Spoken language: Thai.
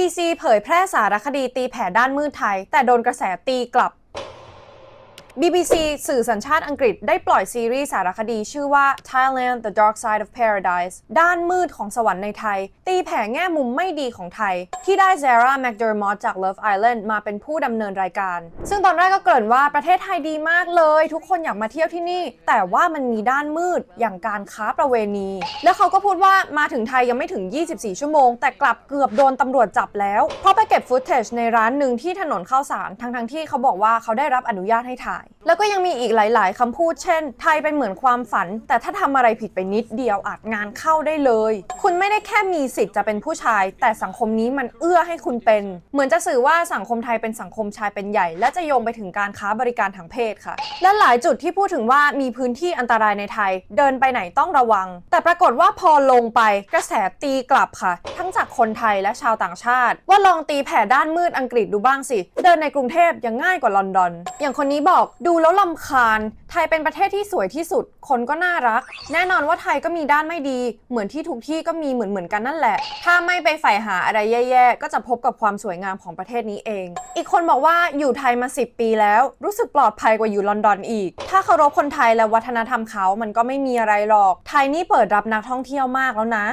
BBC เผยแพร่สารคดีตีแผ่ด้านมืดไทย แต่โดนกระแสตีกลับ BBC สื่อสัญชาติอังกฤษได้ปล่อยซีรีส์สารคดีชื่อว่า Thailand The Dark Side of Paradise ด้านมืดของสวรรค์ในไทย ตีแผ่แง่มุมไม่ดีของไทย ที่ได้ Zara McDermott จาก Love Island มาเป็นผู้ดำเนินรายการ ซึ่งตอนแรกก็เกริ่นว่าประเทศไทยดีมากเลย ทุกคนอยากมาเที่ยวที่นี่ แต่ว่ามันมีด้านมืดอย่างการค้าประเวณี แล้วเขาก็พูดว่ามาถึงไทยยังไม่ถึง 24 ชั่วโมง แต่กลับเกือบโดนตำรวจจับแล้วเพราะไปเก็บฟุตเทจในร้านหนึ่งที่ถนนข้าวสารทั้งๆที่เขาบอกว่าเขาได้รับอนุญาตให้ถ่าย bye. แล้วก็ยังมีอีกหลาย ๆคำพูดเช่น ไทยเป็นเหมือนความฝัน แต่ถ้าทำอะไรผิดไปนิดเดียวอาจงานเข้าได้เลย คุณไม่ได้แค่มีสิทธิ์จะเป็นผู้ชาย แต่สังคมนี้มันเอื้อให้คุณเป็น เหมือนจะสื่อว่าสังคมไทยเป็นสังคมชายเป็นใหญ่ และจะโยงไปถึงการค้าบริการทางเพศค่ะ และหลายจุดที่พูดถึงว่ามีพื้นที่อันตรายในไทย เดินไปไหนต้องระวัง แต่ปรากฏว่าพอลงไปกระแสตีกลับค่ะ ทั้งจากคนไทยและชาวต่างชาติ ว่าลองตีแผ่ด้านมืดอังกฤษดูบ้างสิ เดินในกรุงเทพยังง่ายกว่าลอนดอน อย่างคนนี้บอกดููแล้วลำคาญ ไทยเป็นประเทศที่สวยที่สุด คนก็น่ารัก แน่นอนว่าไทยก็มีด้านไม่ดี เหมือนที่ทุกที่ก็มีเหมือนเหมือนๆกันนั่นแหละ ถ้าไม่ไปใฝ่หาอะไรแย่ๆ ก็จะพบกับความสวยงามของประเทศนี้เอง อีกคนบอกว่าอยู่ไทยมา 10 ปีแล้ว รู้สึกปลอดภัยกว่าอยู่ลอนดอนอีก ถ้าเคารพคนไทยและวัฒนธรรมเขา มันก็ไม่มีอะไรหรอก ไทยนี่เปิดรับนักท่องเที่ยวมากแล้วนะ